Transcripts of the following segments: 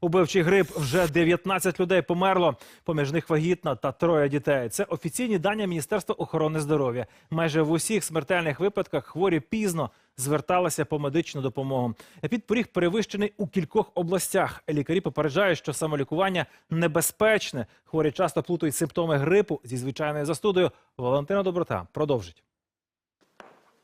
Убивчий грип вже 19 людей померло. Поміж них вагітна та троє дітей. Це офіційні дані Міністерства охорони здоров'я. Майже в усіх смертельних випадках хворі пізно зверталися по медичну допомогу. Епідпоріг перевищений у кількох областях. Лікарі попереджають, що самолікування небезпечне. Хворі часто плутають симптоми грипу зі звичайною застудою. Валентина Доброта продовжить.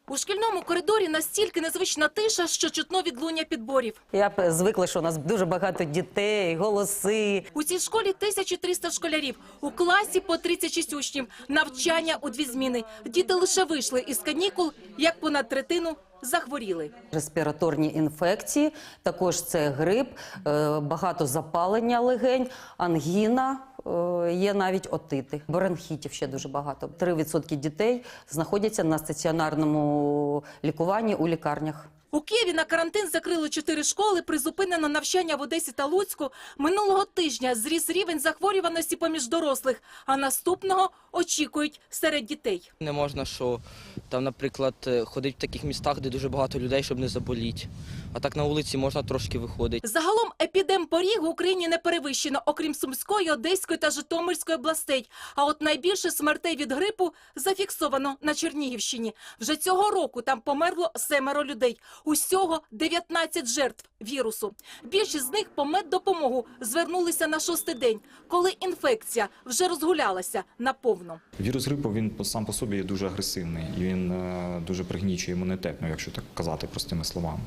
У шкільному коридорі настільки незвична тиша, що чутно відлуння підборів. Я б звикла, що у нас дуже багато дітей, голоси. У цій школі 1300 школярів, у класі по 36 учнів, навчання у дві зміни. Діти лише вийшли із канікул, як понад третину захворіли. Респіраторні інфекції, також це грип, е, багато запалення легень, ангіна, е, є навіть отити. Бронхітів ще дуже багато. 3% дітей знаходяться на стаціонарному лікуванні у лікарнях. У Києві на карантин закрили чотири школи, призупинено навчання в Одесі та Луцьку. Минулого тижня зріс рівень захворюваності поміж дорослих, а наступного очікують серед дітей. Не можна, що там, наприклад, е, ходить в таких містах, де дуже багато людей, щоб не заболіти. А так на вулиці можна трошки виходити. Загалом епідемпоріг в Україні не перевищено, окрім Сумської, Одеської та Житомирської областей. А от найбільше смертей від грипу зафіксовано на Чернігівщині. Вже цього року там померло семеро людей. Усього 19 жертв вірусу. Більшість з них по меддопомогу звернулися на шостий день, коли інфекція вже розгулялася наповну. Вірус грипу він сам по собі є дуже агресивний і він е, дуже пригнічує імунітет, ну якщо так казати простими словами.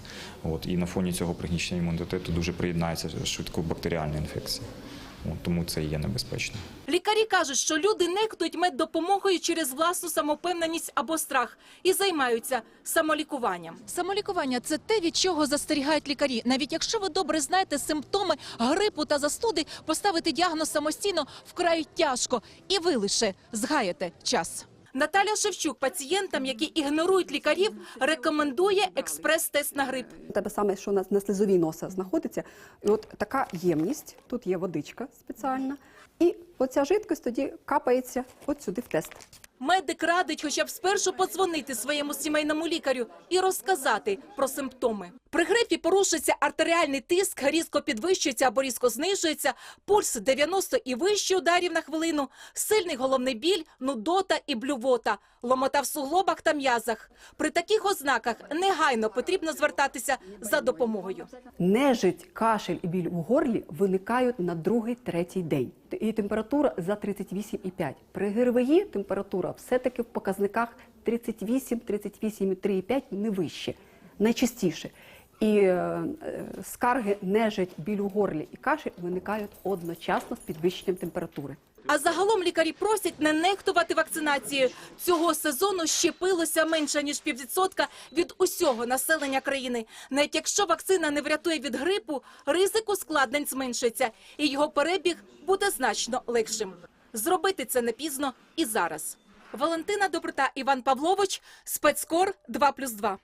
От і на фоні цього пригнічення імунітету дуже приєднається швидко бактеріальна інфекція. Тому це і є небезпечно. Лікарі кажуть, що люди нехтують меддопомогою через власну самопевненість або страх і займаються самолікуванням. Самолікування це те, від чого застерігають лікарі. Навіть якщо ви добре знаєте симптоми грипу та застуди, поставити діагноз самостійно вкрай тяжко, і ви лише згаєте час. Наталя Шевчук пацієнтам, які ігнорують лікарів, рекомендує експрес-тест на грип. У тебе саме, що на, на слизовій носа знаходиться, от така ємність, тут є водичка спеціальна, і оця жидкость тоді капається от сюди в тест. Медик радить хоча б спершу подзвонити своєму сімейному лікарю і розказати про симптоми. При грипі порушується артеріальний тиск, різко підвищується або різко знижується, пульс 90 і вище ударів на хвилину, сильний головний біль, нудота і блювота, ломота в суглобах та м'язах. При таких ознаках негайно потрібно звертатися за допомогою. Нежить, кашель і біль у горлі виникають на другий, третій день. І температура за 38,5. При ГРВІ температура все-таки в показниках 38, 38,3,5 не вище, найчастіше. І е, скарги, нежить, біль у горлі і кашель виникають одночасно з підвищенням температури. А загалом лікарі просять не нехтувати вакцинацією. Цього сезону щепилося менше ніж піввідсотка від усього населення країни. Навіть якщо вакцина не врятує від грипу, ризик ускладнень зменшується, і його перебіг буде значно легшим. Зробити це не пізно і зараз. Валентина Доброта, Іван Павлович, спецкор 2+,2.